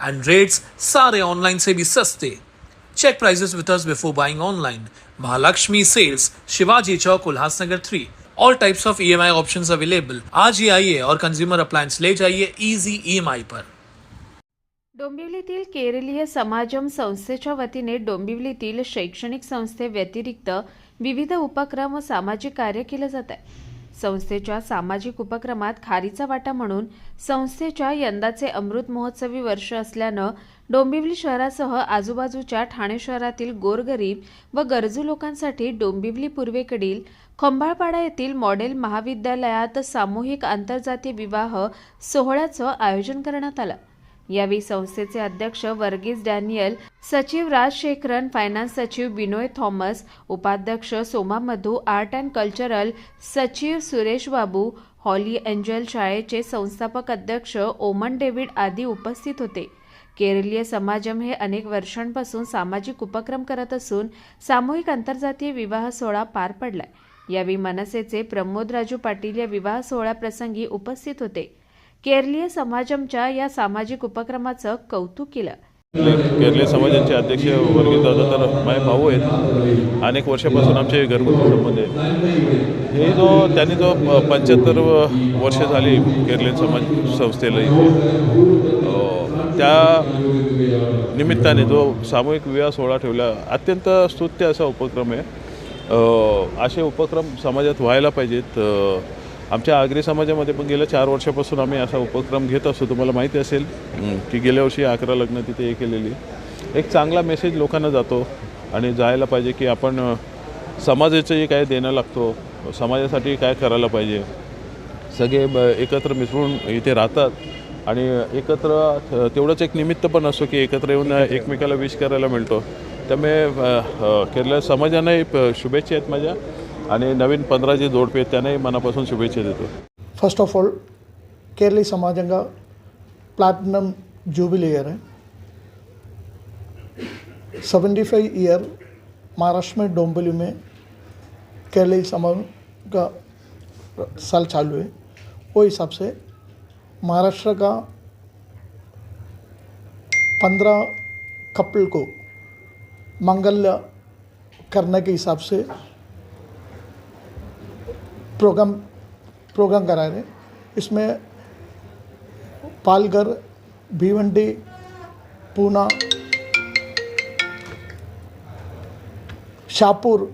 and rates सारे online se bhi saste check prices with us before buying online. Mahalakshmi sales shivaji chowk ulhasnagar 3 all types of EMI options available आज ही आइए और consumer appliance ले जाइए easy EMI पर डोंबिवलीतील केरलीय समाजम संस्थेच्या वतीने डोंबिवलीतील शैक्षणिक संस्थे व्यतिरिक्त विविध उपक्रम व सामाजिक कार्य केलं जात आहे. संस्थेच्या सामाजिक उपक्रमात खारीचा वाटा म्हणून संस्थेच्या यंदाचे अमृत महोत्सवी वर्ष असल्यानं डोंबिवली शहरासह आजूबाजूच्या ठाणे शहरातील गोरगरीब व गरजू लोकांसाठी डोंबिवली पूर्वेकडील खंबाळपाडा येथील मॉडेल महाविद्यालयात सामूहिक आंतरजातीय विवाह सोहळ्याचं आयोजन करण्यात आलं. यावेळी संस्थेचे अध्यक्ष वर्गीस डॅनियल सचिव राजशेखरन फायनान्स सचिव बिनोय थॉमस उपाध्यक्ष Soma Madhu art and cultural सचिव सुरेश बाबू हॉली एंजल शाळेचे संस्थापक अध्यक्ष ओमन डेव्हिड आदी उपस्थित होते. केरलीय समाजम हे अनेक वर्षांपासून सामाजिक उपक्रम करत असून सामूहिक आंतरजातीय विवाह सोहळा पार पडलाय. यावेळी मनसेचे प्रमोद राजू पाटील या विवाह सोहळ्याप्रसंगी उपस्थित होते. केरलीय समाजमच्या या सामाजिक उपक्रमाचं कौतुक केलं. केरलीय समाजाचे अध्यक्ष वर्गीस दादा तर माझे भाऊ आहेत. अनेक वर्षापासून आमचे घरगुती संबंध आहेत. हे जो त्यांनी जो पंच्याहत्तर वर्ष झाली केरलीय समाज संस्थेला इथे. त्या निमित्ताने जो सामूहिक विवाह सोहळा ठेवला अत्यंत स्तुत्य असा उपक्रम आहे. असे उपक्रम समाजात व्हायला पाहिजेत. आमच्या आगरी समाजामध्ये पण गेल्या चार वर्षापासून आम्ही असा उपक्रम घेत असतो. तुम्हाला माहिती असेल की गेल्या वर्षी अकरा लग्न तिथे हे केलेली. एक चांगला मेसेज लोकांना जातो आणि जायला पाहिजे की आपण समाजाचंही काय देणं लागतो समाजासाठी काय करायला पाहिजे. सगळे ब एकत्र मिसळून इथे राहतात आणि एकत्र तेवढंच एक निमित्त पण असतो की एकत्र येऊन एकमेकाला विश करायला मिळतो. त्यामुळे केरळ समाजालाही प- शुभेच्छा आहेत माझ्या. आणि नवीन पंधरा जे जोडपे आहेत त्यांनाही मनापासून शुभेच्छा देतो. फर्स्ट ऑफ ऑल केरली समाजंगा प्लैटिनम जुबिली इयर है। सेवेंटी फाइव ईयर महाराष्ट्र में डोंबिवली में केरली समाज का साल चालू है। वो हिसाब से महाराष्ट्र का पंद्रह कपल को मंगल करने के हिसाब से प्रोग्राम प्रोग्राम करा रहे इसमें पालघर, भिवंडी, पूना, शाहपुर,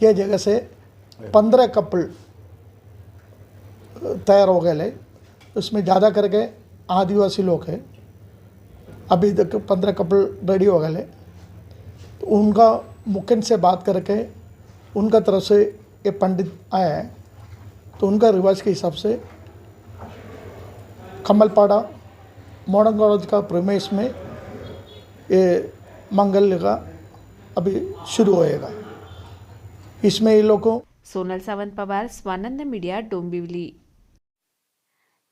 ये जगह से पंद्रह कपल तैयार हो गए ले। उसमें ज़्यादा करके आदिवासी लोग हैं। अभी तक पंद्रह कपल रेडी हो गए ले। तो उनका मुकिन से बात करके उनका तरफ़ से ये पंडित आया है तो उनका रिवाज के हिसाब से कमलपाड़ा मॉडर्न कॉलेज का प्रमेश में ये मंगल का अभी शुरू होएगा। इसमें ये लोग सोनल सावंत पवार स्वानंद मीडिया डोंबिवली।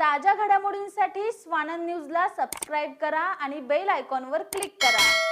ताज्या घडामोडींसाठी स्वानंद न्यूजला सबस्क्राईब करा आणि बेल आयकॉनवर क्लिक करा.